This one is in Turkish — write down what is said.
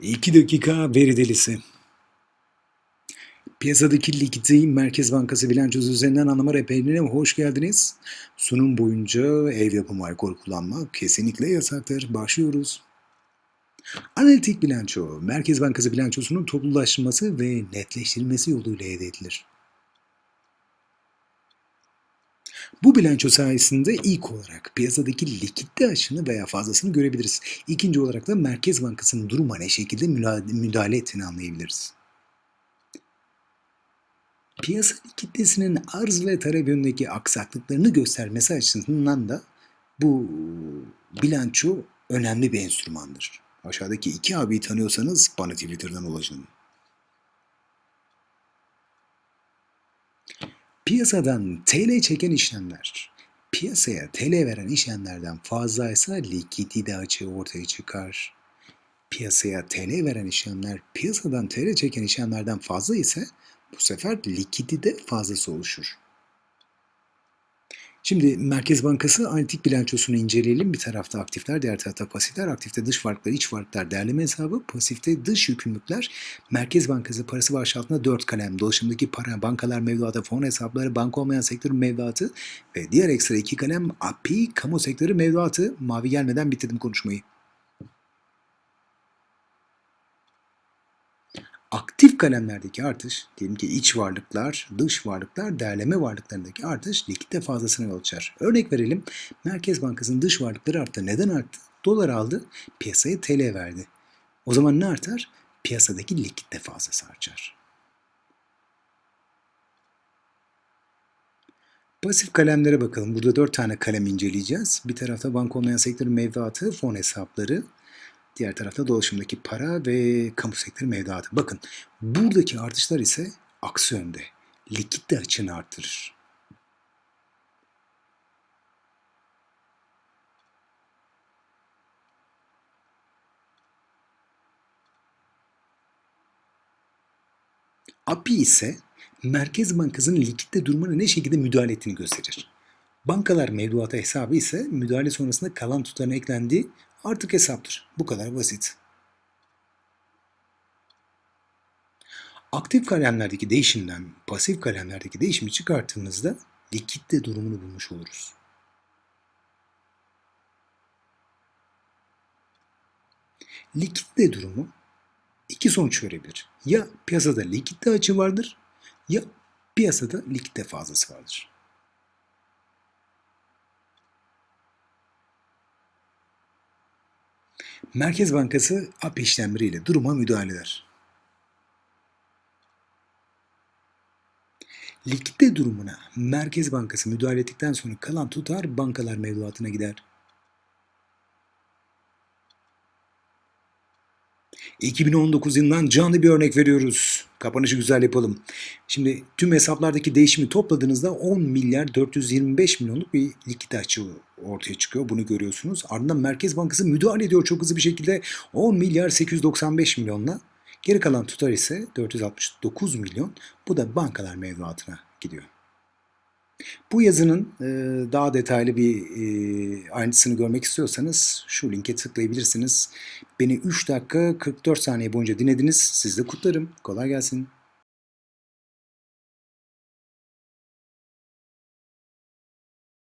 2 dakika veri delisi. Piyasadaki likiditeyi Merkez Bankası bilançosu üzerinden anlama rehberine hoş geldiniz. Sunum boyunca ev yapımı alkol kullanmak kesinlikle yasaktır. Başlıyoruz. Analitik bilanço, Merkez Bankası bilançosunun toplulaştırılması ve netleştirilmesi yoluyla elde edilir. Bu bilanço sayesinde ilk olarak piyasadaki likitte açığını veya fazlasını görebiliriz. İkinci olarak da Merkez Bankası'nın duruma ne şekilde müdahale ettiğini anlayabiliriz. Piyasa likiditesinin arz ve talep yönündeki aksaklıklarını göstermesi açısından da bu bilanço önemli bir enstrümandır. Aşağıdaki iki abiyi tanıyorsanız bana Twitter'dan ulaşın. Piyasadan TL çeken işlemler, piyasaya TL veren işlemlerden fazlaysa likidite açığı ortaya çıkar. Piyasaya TL veren işlemler, piyasadan TL çeken işlemlerden fazla ise bu sefer likidite fazlası oluşur. Şimdi Merkez Bankası analitik bilançosunu inceleyelim. Bir tarafta aktifler, diğer tarafta pasifler. Aktifte dış varlıklar, iç varlıklar değerleme hesabı. Pasifte dış yükümlülükler. Merkez Bankası parası başı altında 4 kalem. Dolaşımdaki para, bankalar mevduatı, fon hesapları, banka olmayan sektörün mevduatı ve diğer ekstra 2 kalem API, kamu sektörü mevduatı. Mavi gelmeden bitirdim konuşmayı. Aktif kalemlerdeki artış, diyelim ki iç varlıklar, dış varlıklar, değerleme varlıklarındaki artış likitte fazlasına yol açar. Örnek verelim, Merkez Bankası'nın dış varlıkları arttı. Neden arttı? Dolar aldı, piyasaya TL verdi. O zaman ne artar? Piyasadaki likitte fazlası artar. Pasif kalemlere bakalım. Burada dört tane kalem inceleyeceğiz. Bir tarafta banka olmayan sektörün mevduatı, fon hesapları, Diğer tarafta dolaşımdaki para ve kamu sektörü mevduatı. Bakın buradaki artışlar ise aksi yönde. Likitte açığını artırır. API ise Merkez Bankası'nın likitte durumuna ne şekilde müdahale ettiğini gösterir. Bankalar mevduata hesabı ise müdahale sonrasında kalan tutarın eklendiği artık hesaptır. Bu kadar basit. Aktif kalemlerdeki değişimden pasif kalemlerdeki değişimi çıkarttığımızda likitte durumunu bulmuş oluruz. Likitte durumu iki sonuç verebilir. Ya piyasada likitte açığı vardır ya piyasada likitte fazlası vardır. Merkez Bankası API işlemleriyle duruma müdahale eder. Likitte durumuna Merkez Bankası müdahale ettikten sonra kalan tutar bankalar mevduatına gider. ...2019 yılından canlı bir örnek veriyoruz. Kapanışı güzel yapalım. Şimdi tüm hesaplardaki değişimi topladığınızda 10 milyar 425 milyonluk bir likit açığı ortaya çıkıyor. Bunu görüyorsunuz. Ardından Merkez Bankası müdahale ediyor çok hızlı bir şekilde 10 milyar 895 milyonla. Geri kalan tutar ise 469 milyon. Bu da bankalar mevduatına gidiyor. Bu yazının e, daha detaylı bir e, ayrıntısını görmek istiyorsanız şu linke tıklayabilirsiniz. Beni 3 dakika 44 saniye boyunca dinlediniz. Siz de kutlarım. Kolay gelsin.